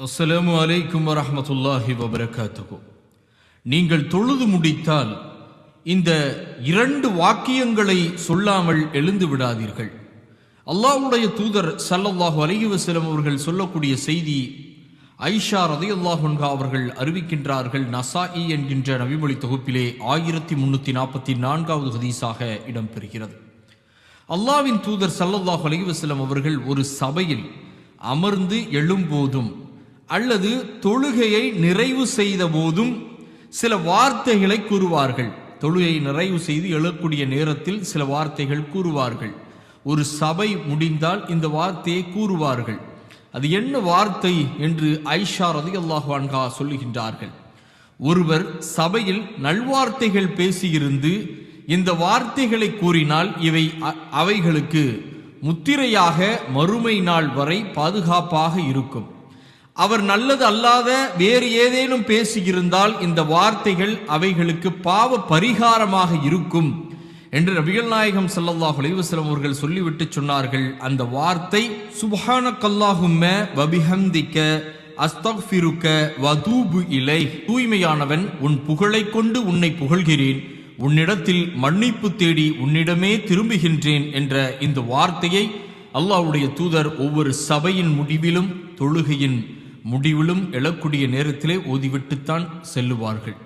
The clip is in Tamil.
அஸ்ஸலாமு அலைக்கும் வரமத்துல்லாஹி வபரகாத்துக்கும் நீங்கள் தொழுது முடித்தால் இந்த இரண்டு வாக்கியங்களை சொல்லாமல் எழுந்து விடாதீர்கள். அல்லாஹ்வுடைய தூதர் சல்லல்லாஹு அலைஹி அவர்கள் சொல்லக்கூடிய செய்தி ஐஷா ரதியல்லாஹு அவர்கள் அறிவிக்கின்றார்கள் நசாஇ என்கின்ற நபிமொழி தொகுப்பிலே ஆயிரத்தி முன்னூற்றி நாற்பத்தி நான்காவது ஹதீஸாக இடம்பெறுகிறது அல்லாவின் தூதர் சல்லல்லாஹு அலைஹி அவர்கள் ஒரு சபையில் அமர்ந்து எழும்போதும் அல்லது தொழுகையை நிறைவு செய்த போதும் சில வார்த்தைகளை கூறுவார்கள். தொழுகையை நிறைவு செய்து எழக்கூடிய நேரத்தில் சில வார்த்தைகள் கூறுவார்கள். ஒரு சபை முடிந்தால் இந்த வார்த்தையை கூறுவார்கள். அது என்ன வார்த்தை என்று ஐஷா ரதி அல்லாஹான்கா சொல்லுகின்றார்கள். ஒருவர் சபையில் நல்வார்த்தைகள் பேசியிருந்து இந்த வார்த்தைகளை கூறினால் இவை அ- அவைகளுக்கு முத்திரையாக மறுமை நாள் வரை பாதுகாப்பாக இருக்கும். அவர் நல்லது அல்லாத வேறு ஏதேனும் பேசியிருந்தால் இந்த வார்த்தைகள் அவைகளுக்கு பாவ பரிகாரமாக இருக்கும் என்று நபிகள் நாயகம் சல்லாஹ் அலைஹி அவர்கள் சொல்லிவிட்டு சொன்னார்கள். அந்த வார்த்தை சுப்ஹானக்கல்லாஹும்ம வபிஹம்திக்க அஸ்தக்ஃபிருக்க வதூபு இலை. தூய்மையானவன் உன் புகழை கொண்டு உன்னை புகழ்கிறேன். உன்னிடத்தில் மன்னிப்பு தேடி உன்னிடமே திரும்புகின்றேன் என்ற இந்த வார்த்தையை அல்லாஹ்வுடைய தூதர் ஒவ்வொரு சபையின் முடிவிலும் தொழுகையின் முடிவிலும் எழக்கூடிய நேரத்திலே ஓதிவிட்டுத்தான் செல்லுவார்கள்.